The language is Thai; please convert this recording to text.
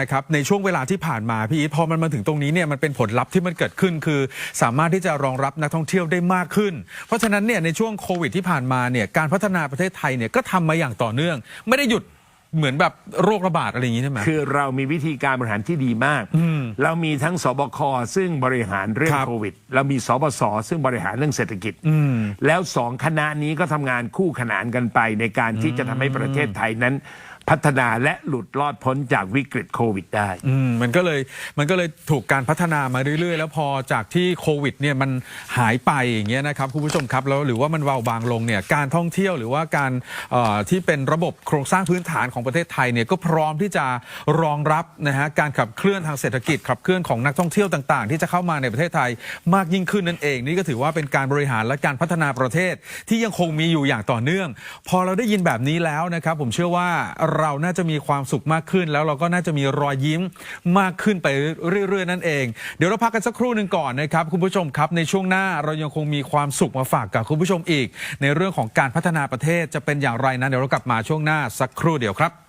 นะครับในช่วงเวลาที่ผ่านมาพี่อีทพอมันมาถึงตรงนี้เนี่ยมันเป็นผลลัพธ์ที่มันเกิดขึ้นคือ สามารถที่จะรองรับนักท่องเที่ยวได้มากขึ้น เพราะฉะนั้นเนี่ยในช่วงโควิดที่ผ่านมาเนี่ยการพัฒนาประเทศไทยเนี่ยก็ทำมาอย่างต่อเนื่อง ไม่ได้หยุดเหมือนแบบโรคระบาดอะไรอย่างนี้ใช่ไหมคือเรามีวิธีการบริหารที่ดีมาก เรามีทั้งสบคซึ่งบริหารเรื่องครับโควิด เรามีสบสซึ่งบริหารเรื่องเศรษฐกิจแล้วสองคณะนี้ก็ทำงานคู่ขนานกันไปในการที่จะทำให้ประเทศไทยนั้น พัฒนาและหลุดรอดพ้นจากวิกฤตโควิดได้ อืมมันก็เลยมันก็เลยถูกการพัฒนามาเรื่อยๆ แล้วพอจากที่โควิดเนี่ยมันหายไปอย่างเงี้ยนะครับคุณผู้ชมครับแล้วหรือว่ามันเบาบางลงเนี่ยการท่องเที่ยวหรือว่าการเอ่อที่เป็นระบบโครงสร้างพื้นฐานของประเทศไทยเนี่ยก็พร้อมที่จะรองรับนะฮะการขับเคลื่อนทางเศรษฐกิจขับเคลื่อนของนักท่องเที่ยวต่างๆ ที่จะเข้ามาในประเทศไทยมากยิ่งขึ้นนั่นเอง นี่ก็ถือว่าเป็นการบริหารและการพัฒนาประเทศที่ยังคงมีอยู่อย่างต่อเนื่อง พอเราได้ยินแบบนี้แล้วนะครับผมเชื่อว่าเราน่าจะมีความสุขมากขึ้น แล้วเราก็น่าจะมีรอยยิ้มมากขึ้นไปเรื่อยๆ นั่นเอง เดี๋ยวเราพักกันสักครู่หนึ่งก่อนนะครับคุณผู้ชมครับในช่วงหน้าเรายังคงมีความสุขมาฝากกับคุณผู้ชมอีก ในเรื่องของการพัฒนาประเทศจะเป็นอย่างไรนั้นเดี๋ยวเรากลับมาช่วงหน้าสักครู่เดียวครับ